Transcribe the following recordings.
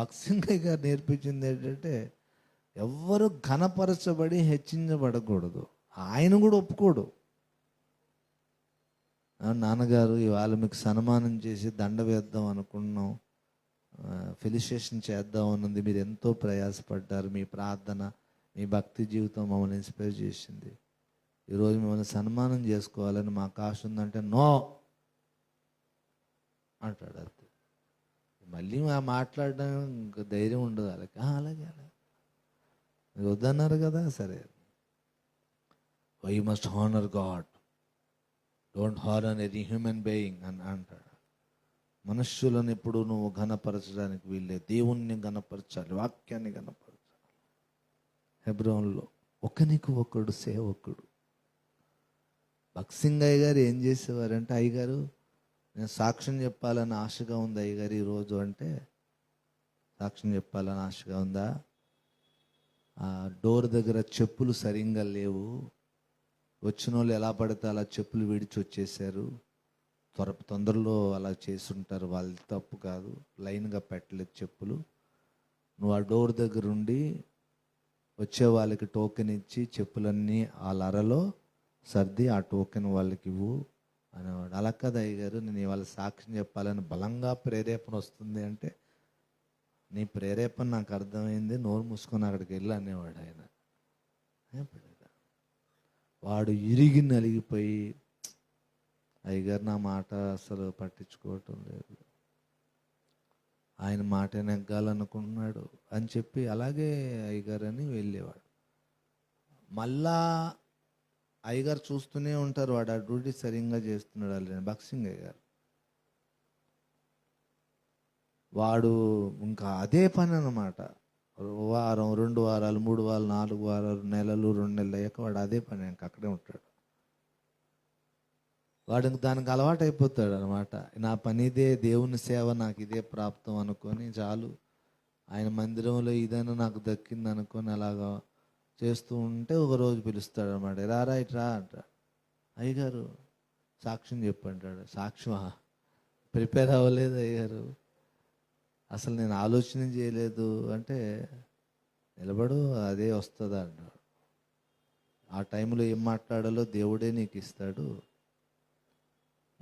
భక్సింగయ్య గారు నేర్పించింది ఏంటంటే ఎవ్వరు ఘనపరచబడి హెచ్చించబడకూడదు. ఆయన కూడా ఒప్పుకోడు. నాన్నగారు ఇవాళ మీకు సన్మానం చేసి దండ వేద్దాం అనుకున్నాం. ఫెలిసిటేషన్ చేద్దాం అన్నది. మీరు ఎంతో ప్రయాసపడ్డారు. మీ ప్రార్థన మీ భక్తి జీవితం మమ్మల్ని ఇన్స్పైర్ చేసింది. ఈరోజు మిమ్మల్ని సన్మానం చేసుకోవాలని మాకు ఆశ ఉందంటే నో అంటాడు మళ్ళీ మా మాట్లాడడం ఇంకా ధైర్యం ఉండదు వాళ్ళకి. అలాగే అలాగే. వద్దన్నారు కదా సరే. Why must honour God don't honour any human being అని అంటాడు. మనుష్యులను ఎప్పుడు నువ్వు ఘనపరచడానికి వీళ్ళే దేవుణ్ణి ఘనపరచాలి వాక్యాన్ని ఘనపరచాలి. హెబ్రోన్లో ఒకనికి ఒకడు సేవకుడు. భక్సింగ్ అయ్య గారు ఏం చేసేవారంటే అయ్యగారు నేను సాక్ష్యం చెప్పాలని ఆశగా ఉందా అయ్యగారు ఈరోజు అంటే? సాక్ష్యం చెప్పాలని ఆశగా ఉందా? ఆ డోర్ దగ్గర చెప్పులు సరిగ్గా లేవు. వచ్చిన వాళ్ళు ఎలా పడితే అలా చెప్పులు విడిచి వచ్చేసారు. త్వర తొందరలో అలా చేసుంటారు. వాళ్ళ తప్పు కాదు. లైన్గా పెట్టలేదు చెప్పులు. నువ్వు ఆ డోర్ దగ్గర ఉండి వచ్చే వాళ్ళకి టోకెన్ ఇచ్చి చెప్పులన్నీ వాళ్ళ అరలో సర్ది ఆ టోకెన్ వాళ్ళకి ఇవ్వు. అనేవాడు. అలా గారు నేను ఇవాళ సాక్ష్యం చెప్పాలని బలంగా ప్రేరేపణ వస్తుంది అంటే నీ ప్రేరేపణ నాకు అర్థమైంది నోరు మూసుకొని అక్కడికి వెళ్ళి అనేవాడు ఆయన. వాడు ఇరిగి నలిగిపోయి అయ్యగారు నా మాట అసలు పట్టించుకోవటం లేదు. ఆయన మాట నెగ్గాలనుకుంటున్నాడు అని చెప్పి అలాగే అయ్యగారు అని వెళ్ళేవాడు. మళ్ళా అయ్యగారు చూస్తూనే ఉంటారు వాడు ఆ డ్యూటీ సరిగ్గా చేస్తున్నాడు అని. బక్సింగ్ అయ్యగారు. వాడు ఇంకా అదే పని అనమాట వారం రెండు వారాలు మూడు వారాలు నాలుగు వారాలు నెలలు రెండు నెలలు అయ్యాక వాడు అదే పని ఇంకా అక్కడే ఉంటాడు. వాడు ఇంక దానికి అలవాటు అయిపోతాడు అనమాట నా పని ఇదే దేవుని సేవ నాకు ఇదే ప్రాప్తం అనుకొని చాలు. ఆయన మందిరంలో ఇదైనా నాకు దక్కింది అనుకొని అలాగా చేస్తూ ఉంటే ఒకరోజు పిలుస్తాడు అనమాట రారా ఇట్రా అంట అయ్యగారు సాక్ష్యం చెప్పంటాడు. సాక్ష్యమా? ప్రిపేర్ అవ్వలేదు అయ్యగారు. అసలు నేను ఆలోచన చేయలేదు. అంటే నిలబడు అదే వస్తుంది అంటాడు. ఆ టైంలో ఏం మాట్లాడాలో దేవుడే నీకు ఇస్తాడు.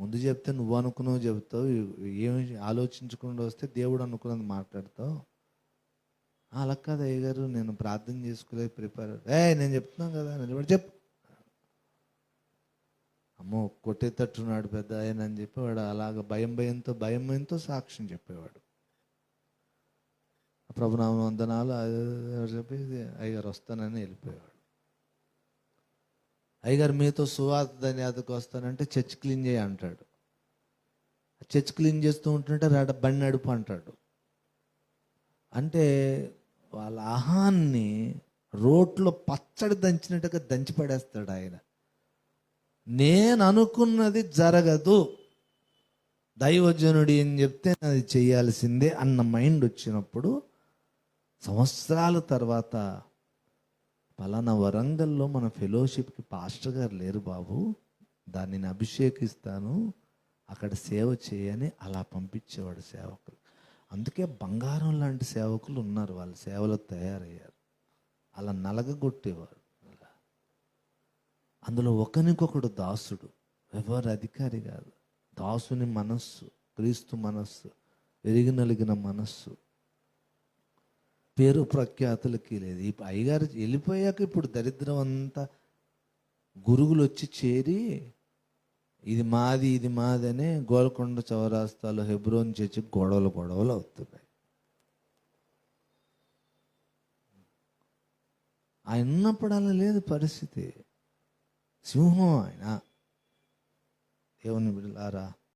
ముందు చెప్తే నువ్వు అనుకున్నావు చెప్తావు. ఏమి ఆలోచించకుండా వస్తే దేవుడు అనుకున్నది మాట్లాడతావు. అలా కాదు అయ్యగారు నేను ప్రార్థన చేసుకోలేదు ప్రిపేర్ ఏ నేను చెప్తున్నాను కదా నిలబడి చెప్పు. అమ్మో కొట్టేటట్టున్నాడు పెద్ద ఆయన అని చెప్పేవాడు అలాగ భయం భయంతో భయం భయంతో సాక్ష్యం చెప్పేవాడు. ప్రభునామ వందనాలు అది చెప్పేది? చెప్పి అయ్యగారు వస్తానని వెళ్ళిపోయేవాడు. అయ్యగారు మీతో సువార్త ధన్యాతకు వస్తానంటే చర్చ్ క్లీన్ చేయి అంటాడు. చర్చ్ క్లీన్ చేస్తూ ఉంటుంటే రాడ బండి నడుపు అంటాడు. అంటే వాళ్ళ ఆహాన్ని రోట్లో పచ్చడి దంచినట్టుగా దంచి పడేస్తాడు ఆయన. నేను అనుకున్నది జరగదు. దైవజనుడు ఏం చెప్తే అది చేయాల్సిందే అన్న మైండ్ వచ్చినప్పుడు సంవత్సరాల తర్వాత పలానా వరంగల్లో మన ఫెలోషిప్కి పాస్టర్ గారు లేరు బాబు. దాన్ని అభిషేకిస్తాను. అక్కడ సేవ చేయని అలా పంపించేవాడు సేవకులు. అందుకే బంగారం లాంటి సేవకులు ఉన్నారు వాళ్ళ సేవలో తయారయ్యారు. అలా నలగగొట్టేవారు. అలా అందులో ఒకరికొకడు దాసుడు ఎవరు అధికారి కాదు. దాసుని మనస్సు క్రీస్తు మనస్సు ఎరిగి నలిగిన మనస్సు. పేరు ప్రఖ్యాతులకి లేదు. ఈ అయ్యగారు వెళ్ళిపోయాక ఇప్పుడు దరిద్రం అంతా గురుగులు వచ్చి చేరి ఇది మాది ఇది మాది గోల్కొండ చౌరాస్తాలో హెబ్రోన్ చర్చి గొడవలు గొడవలు అవుతున్నాయి. ఆయన ఉన్నప్పుడు అలా లేదు పరిస్థితి. సింహం ఆయన. దేవుని బిడ్డలారా